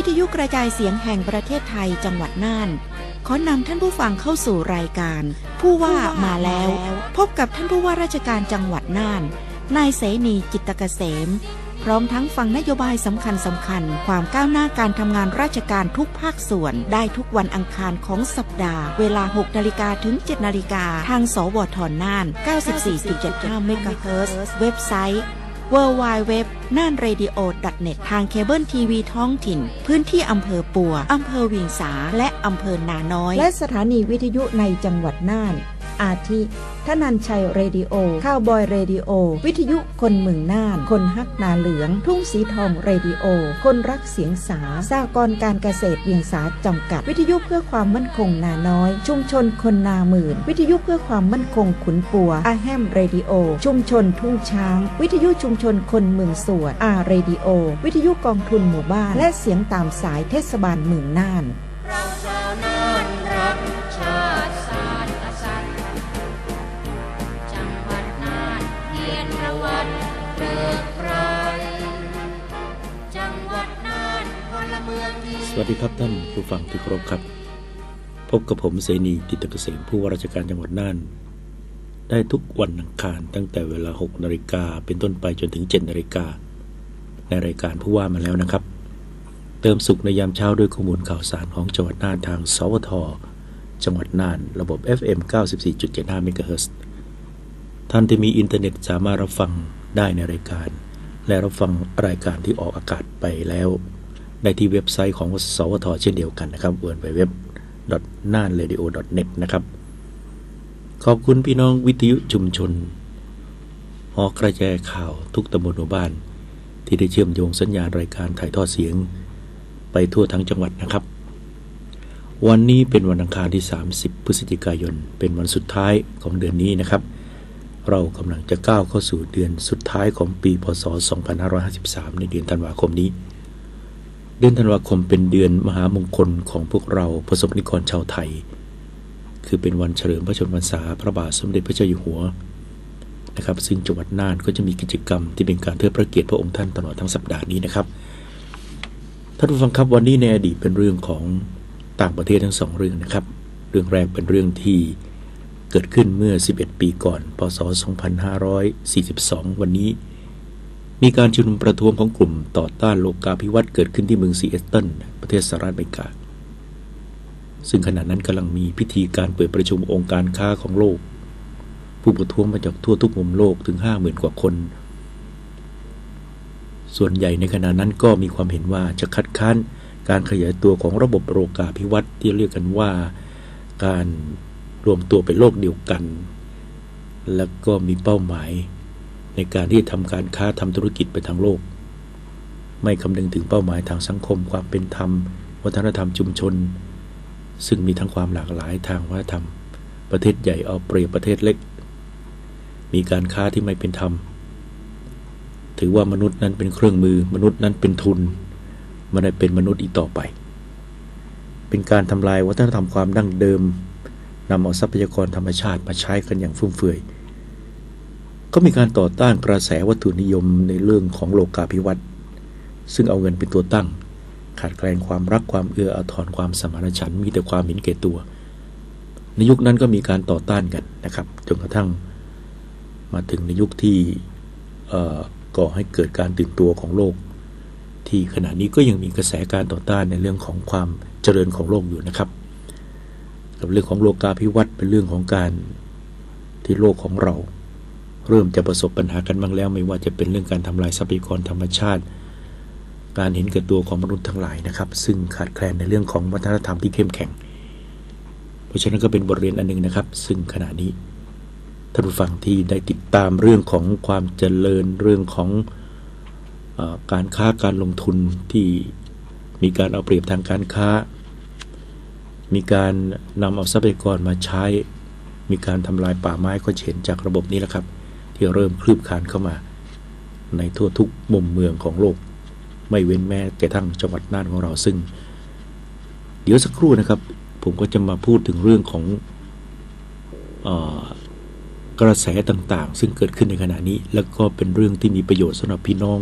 วิทยุกระจายเสียงแห่งประเทศไทยจังหวัดน่าน ขอนำท่านผู้ฟังเข้าสู่รายการ ผู้ว่ามาแล้ว พบกับท่านผู้ว่าราชการจังหวัดน่าน นายเสนีจิตตเกษม พร้อมทั้งฟังนโยบายสำคัญสำคัญ ความก้าวหน้าการทำงานราชการทุกภาคส่วน ได้ทุกวันอังคารของสัปดาห์ เวลา 6 นาฬิกาถึง 7 นาฬิกาทางสวทน่าน 94.75 เมกะเฮิรตซ์เว็บไซต์ w w w น่าน radio net ทางเคเบิลทีวีท้องถิ่น พื้นที่อำเภอปัว อำเภอวิงสา และอำเภอนาน้อย และสถานีวิทยุในจังหวัดน่าน อาทิ ทนันชัยเรดิโอ ข้าวบอยเรดิโอ วิทยุคนเมืองน่าน คนฮักนาเหลือง ทุ่งสีทองเรดิโอ คนรักเสียงสาสากรการเกษตรเวียงสาจำกัด วิทยุเพื่อความมั่นคงนาน้อย ชุมชนคนนาหมื่น วิทยุเพื่อความมั่นคงขุนปัว อาแฮมเรดิโอ ชุมชนทุ่งช้าง วิทยุชุมชนคนเมืองสวนอาเรดิโอ วิทยุกองทุนหมู่บ้าน และเสียงตามสายเทศบาลเมืองน่าน วัสดีครับท่านผู้ฟังที่เคารพครับ พบกับผมเสนีติตเกษมผู้ว่าราชการจังหวัดน่าน ได้ทุกวันอังคารตั้งแต่เวลา 6นาฬิกาเป็นต้นไปจนถึง 7นาฬิกาในรายการผู้ว่ามาแล้วนะครับ เติมสุขในยามเช้าด้วยข้อมูลข่าวสารของจังหวัดน่านทาง สวท จังหวัดน่าน ระบบ FM 94.75เมกะเฮิรตซ์ท่านที่มีอินเทอร์เน็ตสามารถรับฟังได้ในรายการ และรับฟังรายการที่ออกอากาศไปแล้ว ได้ที่เว็บไซต์ของสวทเช่นเดียวกันนะครับ w w w n a n r a d i o n e t นะครับ ขอบคุณพี่น้องวิทยุชุมชนหอกระจายข่าวทุกตำบลหมู่บ้าน ที่ได้เชื่อมโยงสัญญาณรายการถ่ายทอดเสียง ไปทั่วทั้งจังหวัดนะครับ วันนี้เป็นวันอังคารที่ 30 พฤศจิกายน เป็นวันสุดท้ายของเดือนนี้นะครับ เรากำลังจะก้าวเข้าสู่เดือนสุดท้ายของปีพศ 2553 ในเดือนธันวาคมนี้ เดือนธันวาคมเป็นเดือนมหามงคลของพวกเราประสบนิกรชาวไทย คือเป็นวันเฉลิมพระชนมพรรษาพระบาทสมเด็จพระเจ้าอยู่หัวนะครับ ซึ่งจังหวัดน่านก็จะมีกิจกรรมที่เป็นการเทิดพระเกียรติพระองค์ท่านตลอดทั้งสัปดาห์นี้นะครับท่านผู้ฟังครับวันนี้ในอดีตเป็นเรื่องของต่างประเทศทั้งสองเรื่องนะครับ เรื่องแรกเป็นเรื่องที่เกิดขึ้นเมื่อ 11 ปีก่อน พศ 2542 วันนี้ มีการชุมนุมประท้วงของกลุ่มต่อต้านโลกาภิวัตน์เกิดขึ้นที่เมืองซีแอตเทิลประเทศสหรัฐอเมริกา ซึ่งขณะนั้นกำลังมีพิธีการเปิดประชุมองค์การค้าของโลก ผู้ประท้วงมาจากทั่วทุกมุมโลกถึง50,000กว่าคน ส่วนใหญ่ในขณะนั้นก็มีความเห็นว่าจะคัดค้านการขยายตัวของระบบโลกาภิวัตน์ที่เรียกกันว่า การรวมตัวเป็นโลกเดียวกัน แล้วก็มีเป้าหมาย ในการที่ทำการค้าทำธุรกิจไปทางโลก ไม่คำนึงถึงเป้าหมายทางสังคม ความเป็นธรรม วัฒนธรรมชุมชน ซึ่งมีทั้งความหลากหลายทางวัฒนธรรม ประเทศใหญ่เอาเปรียบประเทศเล็ก มีการค้าที่ไม่เป็นธรรม ถือว่ามนุษย์นั้นเป็นเครื่องมือ มนุษย์นั้นเป็นทุนไม่ได้เป็นมนุษย์อีกต่อไป เป็นการทำลายวัฒนธรรมความดั้งเดิมนำเอาทรัพยากรธรรมชาติมาใช้กันอย่างฟุ่มเฟือย ก็มีการต่อต้านกระแสวัตถุนิยมในเรื่องของโลกาภิวัตน์ซึ่งเอาเงินเป็นตัวตั้ง ขาดแคลนความรักความเอื้ออาทรความสมานฉันท์มีแต่ความเห็นแก่ตัว ในยุคนั้นก็มีการต่อต้านกันนะครับจนกระทั่งมาถึงในยุคที่ก่อให้เกิดการตื่นตัวของโลก ที่ขณะนี้ก็ยังมีกระแสการต่อต้านในเรื่องของความเจริญของโลกอยู่นะครับกับเรื่องของโลกาภิวัตน์เป็นเรื่องของการที่โลกของเรา เริ่มจะประสบปัญหากันบ้างแล้ว ไม่ว่าจะเป็นเรื่องการทำลายทรัพยากรธรรมชาติ การเห็นแก่ตัวของมนุษย์ทั้งหลายนะครับ ซึ่งขาดแคลนในเรื่องของวัฒนธรรมที่เข้มแข็ง เพราะฉะนั้นก็เป็นบทเรียนอันหนึงนะครับ ซึ่งขณะนี้ท่านผู้ฟังที่ได้ติดตามเรื่องของความเจริญเรื่องของอการค้าการลงทุนที่มีการเอาเปรียบทางการค้า มีการนำเอาทรัพยากรมาใช้ มีการทำลายป่าไม้ก็เห็นจากระบบนี้แหละครับ ที่เริ่มคลืบคลานเข้ามา ในทั่วทุกมุมเมืองของโลก ไม่เว้นแม้แต่ทั้งจังหวัดน่านของเราซึ่ง เดี๋ยวสักครู่นะครับ ผมก็จะมาพูดถึงเรื่องของออกระแสต่างๆ ซึ่งเกิดขึ้นในขณะนี้ แล้วก็เป็นเรื่องที่มีประโยชน์สำหรับพี่น้อง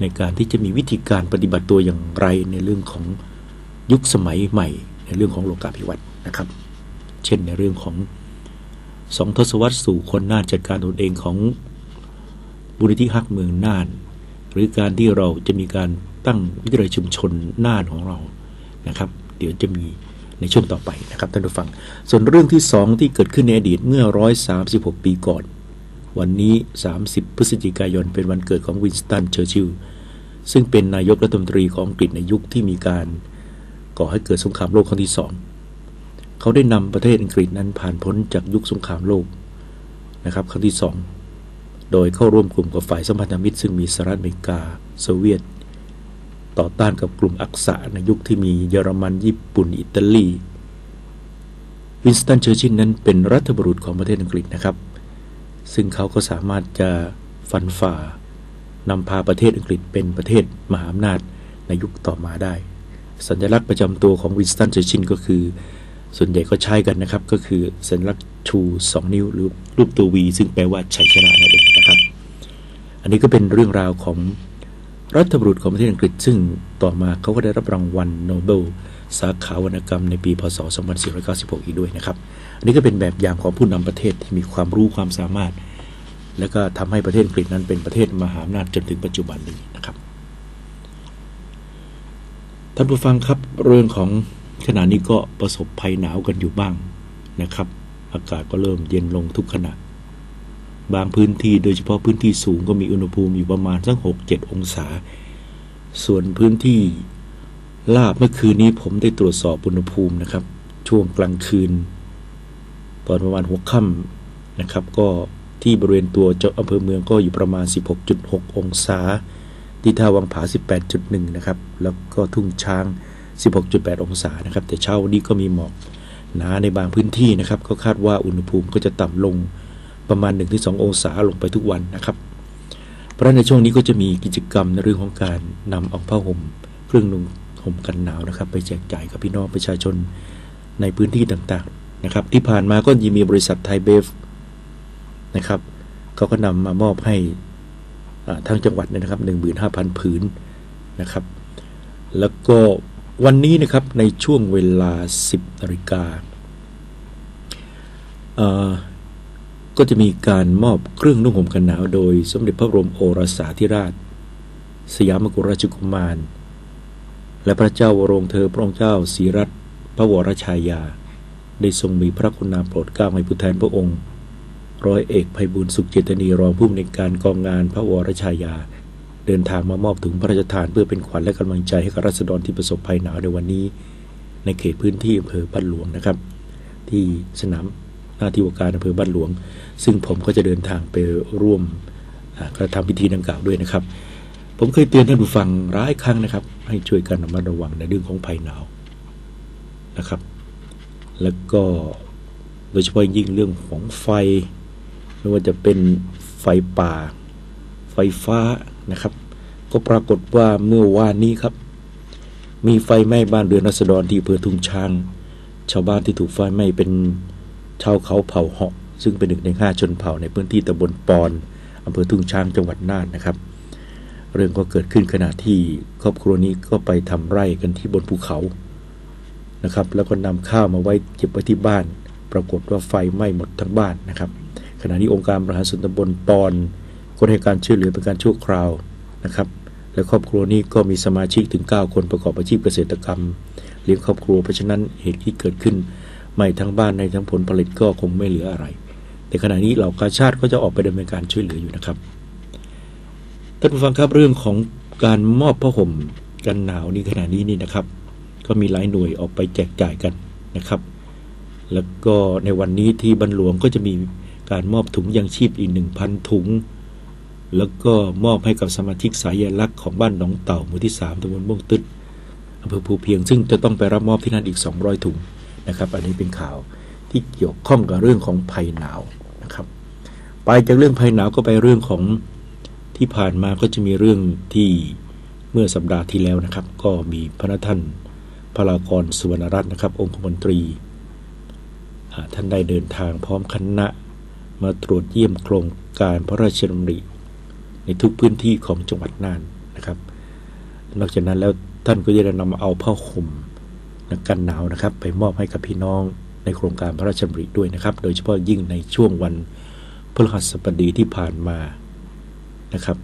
ในการที่จะมีวิธีการปฏิบัติตัวอย่างไรในเรื่องของยุคสมัยใหม่ ในเรื่องของโลกาภิวัตน์นะครับ เช่นในเรื่องของ สองทศวรรษสู่คนน่านจัดการตนเองของบุริธิฮักเมืองน่าน หรือการที่เราจะมีการตั้งวิทยาลัยชุมชนน่านของเรานะครับ เดี๋ยวจะมีในช่วงต่อไปนะครับท่านผู้ฟัง ส่วนเรื่องที่สองที่เกิดขึ้นในอดีตเมื่อ 136 ปีก่อน วันนี้ 30 พฤศจิกายนเป็นวันเกิดของวินสตันเชอร์ชิลลซึ่งเป็นนายกรัฐมนตรีของอังกฤษในยุคที่มีการก่อให้เกิดสงครามโลกครั้งที่สอง เขาได้นำประเทศอังกฤษนั้นผ่านพ้นจากยุคสงครามโลกนะครับครั้งที่สองโดยเข้าร่วมกลุ่มกับฝ่ายสัมพันธมิตรซึ่งมีสหรัฐอเมริกาโซเวียต ต่อต้านกับกลุ่มอักษะในยุคที่มีเยอรมันญี่ปุ่นอิตาลีวินสตันเชอร์ชิลนั้นเป็นรัฐบุรุษของประเทศอังกฤษนะครับ ซึ่งเขาก็สามารถจะฟันฝ่านำพาประเทศอังกฤษเป็นประเทศมหาอำนาจในยุคต่อมาได้ สัญลักษณ์ประจำตัวของวินสตันเชอร์ชิลก็คือ ส่วนใหญ่ก็ใช้กันนะครับ ก็คือสัญลักษณ์ชู2นิ้ว หรือรูปตัววีซึ่งแปลว่าชัยชนะนั่นเองนะครับ อันนี้ก็เป็นเรื่องราวของรัฐบุรุษของประเทศอังกฤษ ซึ่งต่อมาเขาก็ได้รับรางวัลโนเบล สาขาวรรณกรรมในปีพศ 2496 อีกด้วยนะครับ อันนี้ก็เป็นแบบอย่างของผู้นำประเทศที่มีความรู้ความสามารถ และก็ทำให้ประเทศอังกฤษนั้นเป็นประเทศมหาอำนาจจนถึงปัจจุบันนี้นะครับท่านผู้ฟังครับเรื่องของ ขณะนี้ก็ประสบภัยหนาวกันอยู่บ้างนะครับ อากาศก็เริ่มเย็นลงทุกขณะ บางพื้นที่โดยเฉพาะพื้นที่สูงก็มีอุณหภูมิอยู่ประมาณสักหกเจ็ดองศา ส่วนพื้นที่ลาบเมื่อคืนนี้ผมได้ตรวจสอบอุณหภูมินะครับ ช่วงกลางคืน ตอนประมาณหัวค่ำนะครับ ก็ที่บริเวณตัวเจ้าอำเภอเมืองก็อยู่ประมาณ 16.6 องศา ที่ท่าวังผา 18.1 นะครับ แล้วก็ทุ่งช้าง 16.8 องศานะครับ แต่เช้านี้ก็มีหมอกหนาในบางพื้นที่นะครับ ก็คาดว่าอุณหภูมิก็จะต่ำลงประมาณ 1-2 องศาลงไปทุกวันนะครับ เพราะในช่วงนี้ก็จะมีกิจกรรมในเรื่องของการนำเอาผ้าห่มเครื่องนุ่งห่มกันหนาวนะครับ ไปแจกจ่ายกับพี่น้องประชาชนในพื้นที่ต่างๆนะครับ ที่ผ่านมาก็ยังมีบริษัทไทยเบฟนะครับเขาก็นำมามอบให้ทางจังหวัดเนี่ยนะครับ 15,000 ผืนนะครับ แล้วก็ วันนี้นะครับในช่วงเวลา 10นาฬิกาก็จะมีการมอบเครื่องนุ่งห่มกันหนาวโดยสมเด็จพระบรมโอรสาธิราช สยามกุฎราชกุมาร และพระเจ้าวรวงเธอพระองค์เจ้าศรีรัตน์พระวรชายา ได้ทรงมีพระคุณาโปรดเกล้าให้ผู้แทนพระองค์ ร้อยเอกภัยบุญสุขเจตนีรองผู้อำนวยการกองงานพระวรชายา เดินทางมามอบถุงพระราชทานเพื่อเป็นขวัญและกำลังใจให้กับรัษฎรที่ประสบภัยหนาวในวันนี้ ในเขตพื้นที่อำเภอบ้านหลวงนะครับ ที่สนามหน้าที่ว่าการอำเภอบ้านหลวง ซึ่งผมก็จะเดินทางไปร่วมกระทำพิธีดังกล่าวด้วยนะครับ ผมเคยเตือนท่านผู้ฟังร้ายครั้งนะครับ ให้ช่วยกันระมัดระวังในเรื่องของภัยหนาวนะครับ แล้วก็โดยเฉพาะยิ่งเรื่องของไฟ ไม่ว่าจะเป็นไฟป่า ไฟฟ้า นะครับ ก็ปรากฏว่าเมื่อวานนี้ครับ มีไฟไหม้บ้านเรือนรัษฎรที่อำเภอทุ่งช้าง ชาวบ้านที่ถูกไฟไหม้เป็นชาวเขาเผ่าเหาะซึ่งเป็นหนึ่งในห้าชนเผ่าในพื้นที่ตำบลปอนอำเภอทุ่งช้างจังหวัดน่านนะครับ เรื่องก็เกิดขึ้นขณะที่ครอบครัวนี้ก็ไปทำไร่กันที่บนภูเขานะครับ แล้วก็นำข้าวมาไว้เก็บไว้ที่บ้าน ปรากฏว่าไฟไหม้หมดทั้งบ้านนะครับ ขณะนี้องค์การบริหารส่วนตำบลปอน ก็ให้การช่วยเหลือเป็นการชั่วคราวนะครับ และครอบครัวนี้ก็มีสมาชิกถึง 9 คนประกอบอาชีพเกษตรกรรมเลี้ยงครอบครัวเพราะฉะนั้นเหตุที่เกิดขึ้น ไม่ทั้งบ้านในทั้งผลผลิตก็คงไม่เหลืออะไร แต่ขณะนี้เหล่ากาชาติก็จะออกไปดำเนินการช่วยเหลืออยู่นะครับท่านผู้ฟังครับเรื่องของการมอบผ้าห่มกันหนาวนี้ขณะนี้นี่นะครับ ก็มีหลายหน่วยออกไปแจกจ่ายกันนะครับ แล้วก็ในวันนี้ที่บรรหลวงก็จะมีการมอบถุงยังชีพอีกหนึ่งพันถุง แล้วก็มอบให้กับสมาชิกสายลักษณ์ของบ้านหนองเต่าหมู่ที่ 3ตำบลม่วงตึ๊ดอำเภอภูเพียงซึ่งจะต้องไปรับมอบที่นั่นอีก 200 ถุงนะครับ อันนี้เป็นข่าวที่เกี่ยวข้องกับเรื่องของภัยหนาวนะครับ ไปจากเรื่องภัยหนาวก็ไปเรื่องของที่ผ่านมาก็จะมีเรื่องที่เมื่อสัปดาห์ที่แล้วนะครับ ก็มีพระท่านพระลากรสุวรรณรัตน์นะครับ องคมนตรี ท่านได้เดินทางพร้อมคณะมาตรวจเยี่ยมโครงการพระราชดำริ ในทุกพื้นที่ของจังหวัดน่านนะครับ นอกจากนั้นแล้วท่านก็จะนำเอาผ้าห่มกันหนาวนะครับ ไปมอบให้กับพี่น้องในโครงการพระราชดำริด้วยนะครับ โดยเฉพาะยิ่งในช่วงวันพฤหัสบดีที่ผ่านมานะครับ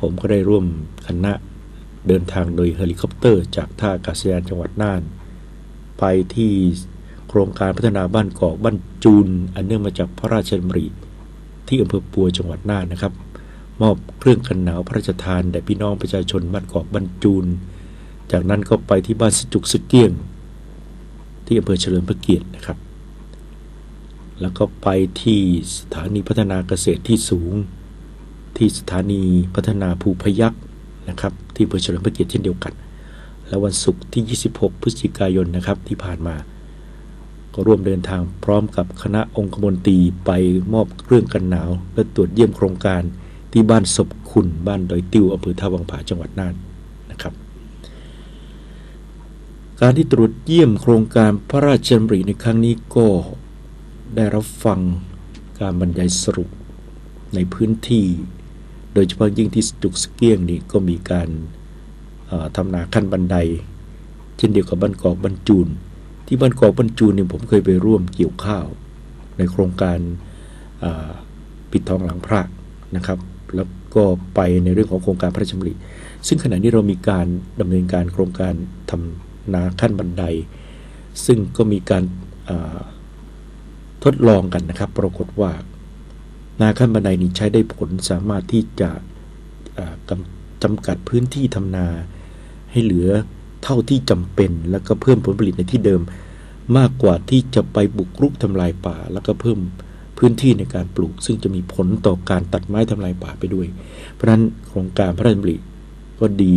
ผมก็ได้ร่วมคณะเดินทางโดยเฮลิคอปเตอร์จากท่าอากาศยานจังหวัดน่าน ไปที่โครงการพัฒนาบ้านกอกบ้านจูน อันเนื่องมาจากพระราชดำริที่อำเภอปัวจังหวัดน่านนะครับ มอบเครื่องกันหนาวพระราชทานแด่พี่น้องประชาชนบ้านเกอกบ้านจูน จากนั้นก็ไปที่บ้านสจุกสเกียง ที่อำเภอเฉลิมพระเกียรตินะครับ แล้วก็ไปที่สถานีพัฒนาเกษตรที่สูง ที่สถานีพัฒนาภูพยักษ์นะครับ ที่อำเภอเฉลิมพระเกียรติเช่นเดียวกัน แล้ววันศุกร์ที่ 26 พฤศจิกายนนะครับที่ผ่านมา ก็ร่วมเดินทางพร้อมกับคณะองคมนตรีไปมอบเครื่องกันหนาว และตรวจเยี่ยมโครงการ ที่บ้านศพคุณบ้านดอยติ้วอำเภอท่าวังผาจังหวัดน่านนะครับ การที่ตรวจเยี่ยมโครงการพระราชดำริในครั้งนี้ก็ได้รับฟังการบรรยายสรุปในพื้นที่ โดยเฉพาะยิ่งที่จุกสเกียงนี่ก็มีการทำนาขั้นบันได เช่นเดียวกับบ้านกอกบรรจูน ที่บ้านกอกบรรจูนเนี่ยผมเคยไปร่วมเกี่ยวข้าว ในโครงการปิดทองหลังพระนะครับ แล้วก็ไปในเรื่องของโครงการพระราชดำริซึ่งขณะนี้เรามีการดำเนินการโครงการทำนาขั้นบันได ซึ่งก็มีการทดลองกันนะครับ ปรากฏว่านาขั้นบันไดนี้ใช้ได้ผลสามารถที่จะจำกัดพื้นที่ทำนาให้เหลือเท่าที่จำเป็น แล้วก็เพิ่มผลผลิตในที่เดิมมากกว่าที่จะไปบุกรุกทำลายป่า แล้วก็เพิ่ม พื้นที่ในการปลูก ซึ่งจะมีผลต่อการตัดไม้ทำลายป่าไปด้วย เพราะฉะนั้นโครงการพระราชดำริก็ดี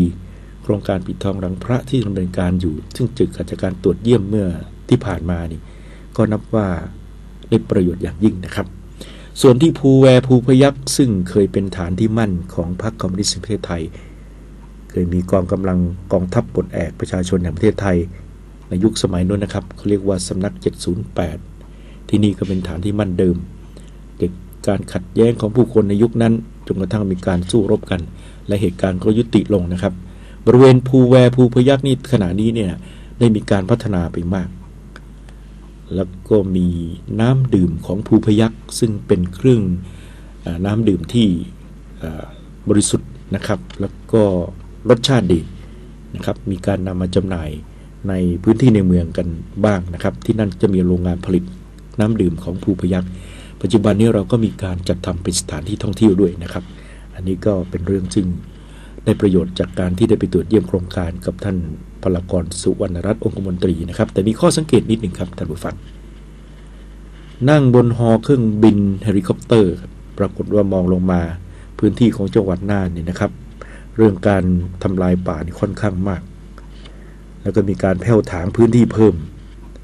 โครงการปิดทองหลังพระที่ดำเนินการอยู่ ซึ่งจึกกิจากการตรวจเยี่ยมเมื่อที่ผ่านมานี่ ก็นับว่าได้ประโยชน์อย่างยิ่งนะครับ ส่วนที่ภูแวภูพยักซึ่งเคยเป็นฐานที่มั่นของพรรคคอมมิวนิสต์ประเทศไทย เคยมีกองกำลังกองทัพปลดแอกประชาชนแห่งประเทศไทย ในยุคสมัยนู้นนะครับเขาเรียกว่าสำนัก 708 ที่นี่ก็เป็นฐานที่มั่นเดิมเกการขัดแย้งของผู้คนในยุคนั้นจนกระทั่งมีการสู้รบกัน และเหตุการณ์ก็ยุติลงนะครับ บริเวณภูแวภูพยักนี่ขณะนี้เนี่ยได้มีการพัฒนาไปมาก แล้วก็มีน้ำดื่มของภูพยักซึ่งเป็นเครื่องอน้ำดื่มที่บริสุทธิ์นะครับ แล้วก็รสชาติดีนะครับ มีการนำมาจำหน่ายในพื้นที่ในเมืองกันบ้างนะครับ ที่นั่นจะมีโรงงานผลิต น้ำดื่มของภูพยักปัจจุบันนี้เราก็มีการจัดทำเป็นสถานที่ท่องเที่ยวด้วยนะครับ อันนี้ก็เป็นเรื่องซึ่งได้ประโยชน์จากการที่ได้ไปตรวจเยี่ยมโครงการกับท่านพลากรสุวรรณรัตน์องคมนตรีนะครับ แต่มีข้อสังเกตนิดหนึ่งครับท่านผู้ฟัง นั่งบนฮอเครื่องบินเฮลิคอปเตอร์ ปรากฏว่ามองลงมาพื้นที่ของจังหวัดน่านเนี่ยนะครับ เรื่องการทำลายป่านี่ค่อนข้างมาก แล้วก็มีการแผ่วถางพื้นที่เพิ่ม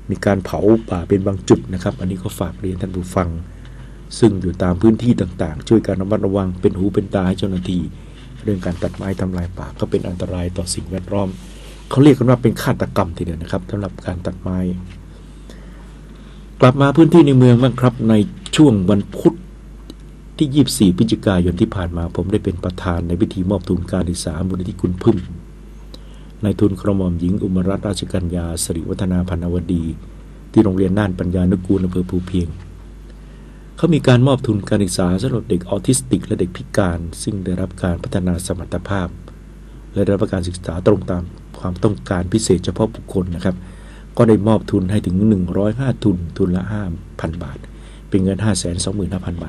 มีการเผาป่าเป็นบางจุดนะครับ อันนี้ก็ฝากเรียนท่านผู้ฟัง ซึ่งอยู่ตามพื้นที่ต่างๆ ช่วยการระมัดระวังเป็นหูเป็นตาให้เจ้าหน้าที่ เรื่องการตัดไม้ทำลายป่าก็เป็นอันตรายต่อสิ่งแวดล้อม เขาเรียกกันว่าเป็นฆาตกรรมทีเดียวนะครับสำหรับการตัดไม้ กลับมาพื้นที่ในเมืองบ้างครับในช่วงวันพุธที่ 24 พฤศจิกายนที่ผ่านมา ผมได้เป็นประธานในพิธีมอบทุนการศึกษามูลนิธิคุณพึ่ง ในทุนกระหม่อมหญิงอุมรัตนราชกัญญาสิริวัฒนาพันวดี ที่โรงเรียนน่านปัญญานุกูลอำเภอภูเพียง เขามีการมอบทุนการศึกษาสำหรับเด็กออทิสติก และเด็กพิการ ซึ่งได้รับการพัฒนาสมรรถภาพ และได้รับการศึกษาตรงตามความต้องการพิเศษเฉพาะบุคคลนะครับ ก็ได้มอบทุนให้ถึง 105 ทุน ทุนละ 5,000 บาท เป็นเงิน 525,000 บาท